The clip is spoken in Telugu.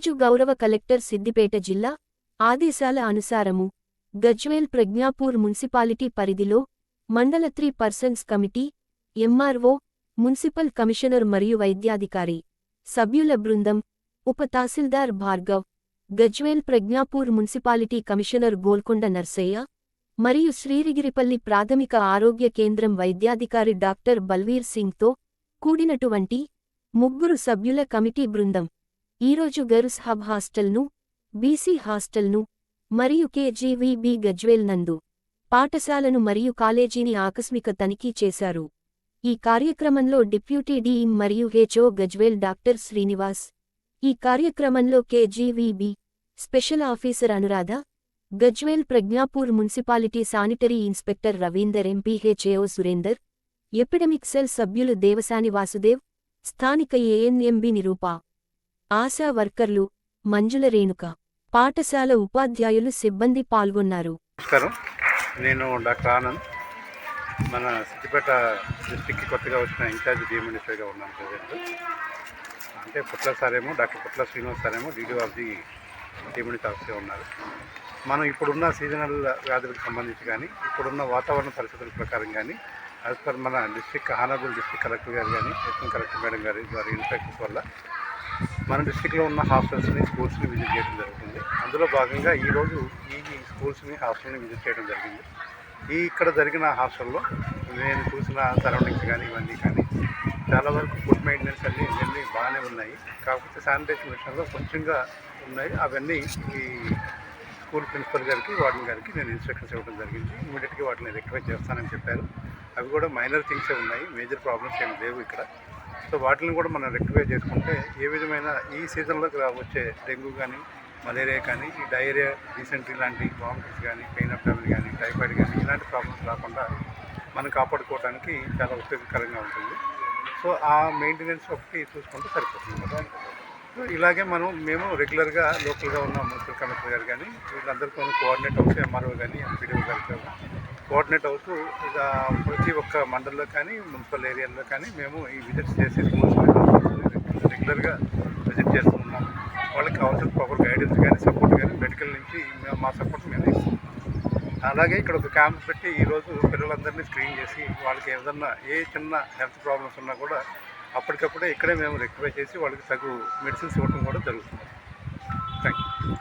ఈరోజు గౌరవ కలెక్టర్ సిద్దిపేట జిల్లా ఆదేశాల అనుసారము గజ్వేల్ ప్రజ్ఞాపూర్ మున్సిపాలిటీ పరిధిలో మండల three persons committee MRO municipal commissioner మరియు వైద్యాధికారి సభ్యుల బృందం ఉప తహసీల్దార్ భార్గవ్ గజ్వేల్ ప్రజ్ఞాపూర్ మున్సిపాలిటీ కమిషనర్ గోల్కొండ నర్సయ్య మరియు శ్రీరిగిరిపల్లి ప్రాథమిక ఆరోగ్య కేంద్రం వైద్యాధికారి డాక్టర్ బల్వీర్ సింగ్తో కూడినటువంటి ముగ్గురు సభ్యుల కమిటీ బృందం. ఈరోజు గర్ల్స్ హబ్ హాస్టల్ను బీసీ హాస్టల్ను మరియు కేజీవీబీ గజ్వేల్ నందు పాఠశాలను మరియు కాలేజీని ఆకస్మిక తనిఖీ చేశారు. ఈ కార్యక్రమంలో డిప్యూటీ డీఈం మరియు హెచ్ఓ గజ్వేల్ డాక్టర్ శ్రీనివాస్ ఈ కార్యక్రమంలో KGBV special officer Anuradha Gajwel Pragnapur municipality sanitary inspector Ravinder MPHAO Surender epidemic cell సభ్యులు దేవసాని వాసుదేవ్ స్థానిక ఏఎన్ఎంబి నిరూపా ఆశా వర్కర్లు మంజుల రేణుక పాఠశాల ఉపాధ్యాయులు సిబ్బంది పాల్గొన్నారు. నమస్కారం. నేను డాక్టర్ ఆనంద్. మన సిద్దిపేట డిస్టిక్కి కొత్తగా వచ్చిన ఇన్ఛార్జ్ డిఎం మినిస్టర్గా ఉన్నాను ప్రజెంట్. అంటే పుట్ల సారేమో doctor Putla Srinivas సారేమో DD of the DMS officer ఉన్నారు. మనం ఇప్పుడున్న సీజనల్ వ్యాధులకు సంబంధించి కానీ ఇప్పుడున్న వాతావరణ పరిస్థితుల ప్రకారం కానీ యాజ్ పర్ మన డిస్టిక్ హానాబుల్ డిస్టిక్ కలెక్టర్ గారు కానీ అసిస్టెంట్ కలెక్టర్ మేడం గారి వారి ఇన్స్ట్రక్షన్స్ వల్ల మన డిస్టిక్లో ఉన్న హాస్టల్స్ని స్కూల్స్ని విజిట్ చేయడం జరుగుతుంది. అందులో భాగంగా ఈరోజు ఈ స్కూల్స్ని హాస్టల్ని విజిట్ చేయడం జరిగింది. ఈ ఇక్కడ జరిగిన హాస్టల్లో నేను చూసిన సరౌండింగ్స్ కానీ ఇవన్నీ కానీ చాలా వరకు ఫుడ్ మెయింటెనెన్స్ అన్నీ ఇవన్నీ బాగానే ఉన్నాయి. కాకపోతే శానిటేషన్ విషయంలో కొంచెంగా ఉన్నాయి. అవన్నీ ఈ స్కూల్ ప్రిన్సిపల్ గారికి వార్డెన్ గారికి నేను ఇన్స్ట్రక్షన్స్ ఇవ్వడం జరిగింది. ఇమీడియట్గా వాటిని రెక్టిఫై చేస్తానని చెప్పారు. అవి కూడా మైనర్ థింగ్సే ఉన్నాయి. మేజర్ ప్రాబ్లమ్స్ ఏమి లేవు ఇక్కడ. సో వాటిని కూడా మనం రెక్టిఫై చేసుకుంటే ఏ విధమైన ఈ సీజన్లోకి వచ్చే డెంగ్యూ కానీ మలేరియా కానీ ఈ డయేరియా డీసెంట్రీ లాంటి వామిటింగ్స్ కానీ పెయిన్ ఆఫ్ ఫ్యామిలీ కానీ టైఫాయిడ్ కానీ ఇలాంటి ప్రాబ్లమ్స్ రాకుండా మనం కాపాడుకోవడానికి చాలా ఉపయోగకరంగా ఉంటుంది. సో ఆ మెయింటెనెన్స్ ఒకటి చూసుకుంటే సరిపోతుంది. సో ఇలాగే మనం మేము రెగ్యులర్గా లోకల్గా ఉన్న మున్సిపల్ కమిషనర్ గారు కానీ వీళ్ళందరితో కోఆర్డినేట్ అవుతూ ఎంఆర్ఓ కానీ ఎంపీడీఓ గారితో కోఆర్డినేట్ అవుతూ ఇక ప్రతి ఒక్క మండలంలో కానీ మున్సిపల్ ఏరియాలో కానీ మేము ఈ విజిట్స్ చేసి రెగ్యులర్గా విజిట్ చేస్తూ ఉన్నాం వాళ్ళకి కావాల్సిన ప్రాపర్ గైడెన్స్ కానీ సపోర్ట్ కానీ మెడికల్ నుంచి మేము మా సపోర్ట్ మేము ఇస్తాం అలాగే ఇక్కడ ఒక క్యాంప్ పెట్టి ఈరోజు పిల్లలందరినీ స్క్రీన్ చేసి వాళ్ళకి ఏదన్నా ఏ చిన్న హెల్త్ ప్రాబ్లమ్స్ ఉన్నా కూడా అప్పటికప్పుడే ఇక్కడే మేము రెక్టిఫై చేసి వాళ్ళకి తగు మెడిసిన్స్ ఇవ్వడం కూడా జరుగుతుంది. Thank you